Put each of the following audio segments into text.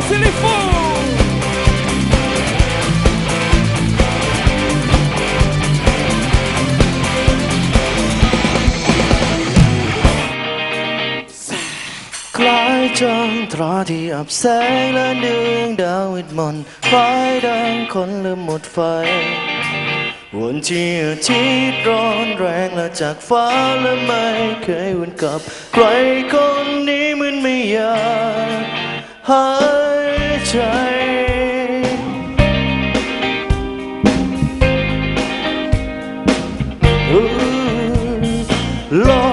c'est les fous trăng tỏ thì ập sáng lên đường đau ít mòn phải đang con lơm một phai Hồn chia chít rón ràng là จากฟ้าและไม่เคยวนกลับใครคนนี้มันไม่อยากหาย ใจโล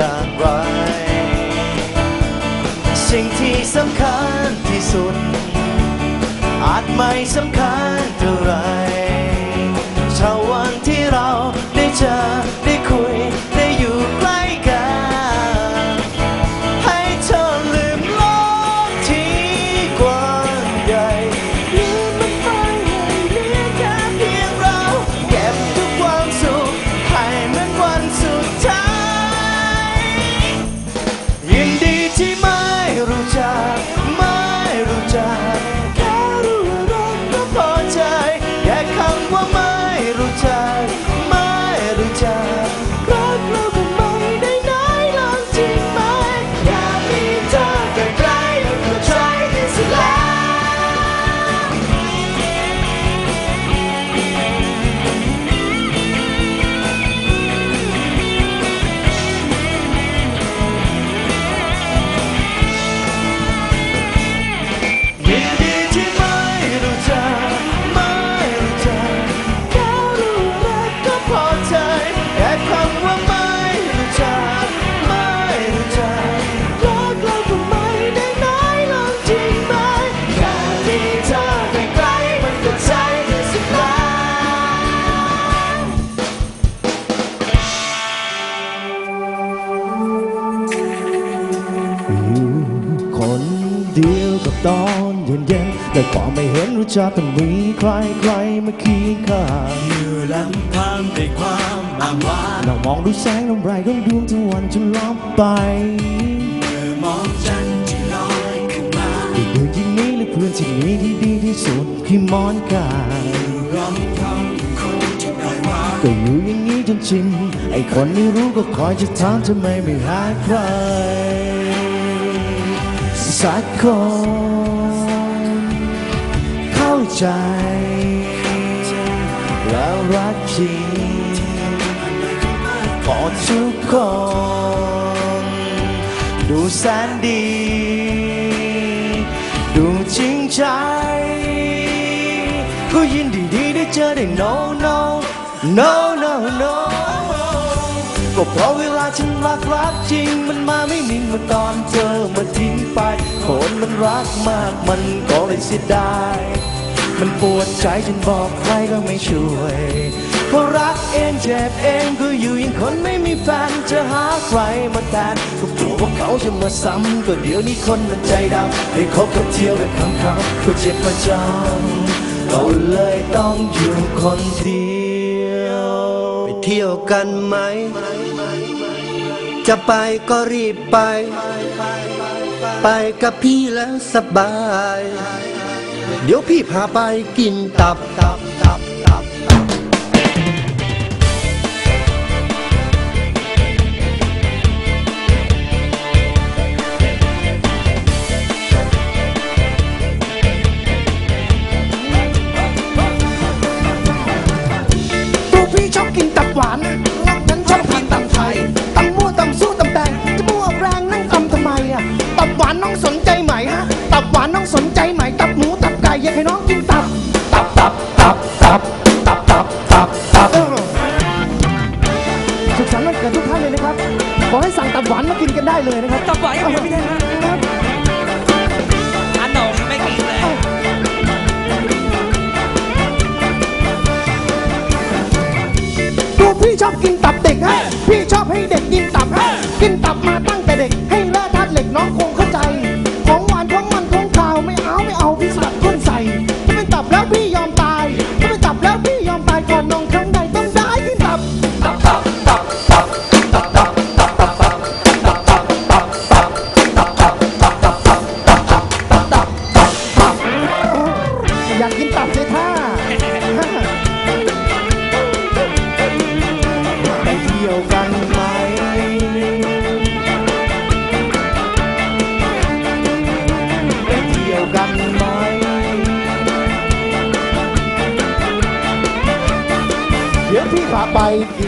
ย่างไร สิ่งที่สำคัญที่สุด อาจไม่สำคัญเท่าไรชาววันที่เราได้เจอ ยวกับตอนเย็นๆย็นแต่ความไม่เห็นรู้จักต้องมีใครใครมาขี้ข้าอยู่ลำพังในความอ้างว้างเรามองดูแสงลำไรของดวงตะวันจนล้อมไปเมื่อมองจันทร์ที่ลอยขึ้นมาดูดูยิ่งนี้และเพื่อนที่นี้ที่ดีที่สุดคือมอนกาอยู่ลำพังคนที่ปางก็อยู่อย่างนี้จนชินไอคนไม่รู้ก็คอยจะถามทำไมไม่หาใคร สักคนเข้าใจ แล้วรักจริงกอทุกคน ดูแสนดี ดูจริงใจ ก็ยินดีดีได้เจอได้ no no no no no ก็เพราะเวลาฉันรักรักจริง มันมาไม่นิ่งเมือนตอนเธอมาทิ้งไปคนมันรักมากมันก็เลยเสียดายมันปวดใจจนบอกใครก็ไม่ช่วยเพราะรักเองเจ็บเองก็อยู่ยังคนไม่มีแฟนจะหาใครมาแทนก็กลัวว่าเขาจะมาซ้ำก็เดี๋ยวนี้คนมันใจดำให้คบกับเที่ยวกับคำเขาก็เจ็บประจำก็เลยต้องอยู่คนเดียว ไปเที่ยวกันไหม จะไปก็รีบไป ไปกับพี่แล้วสบาย เดี๋ยวพี่พาไปกินตับตับตับตับตัวพี่ชอบกินตับหวานนอ ตับตับตับตับตับตับสุขสันต์วันเกิดทุกท่านเลยนะครับ ขอให้สั่งตับหวานมากินกันได้เลยนะครับ ตับหวานอย่างเดียวพี่แท่งฮะครับขนมไม่กินเลยตัวพี่ชอบกินตับเด็กฮะพี่ชอบให้เด็กกินตับฮะกินตับมาตั้ง ที่ยวกันไหม ไปเที่ยวกันไหม เดี๋ยวพี่พาไปกิน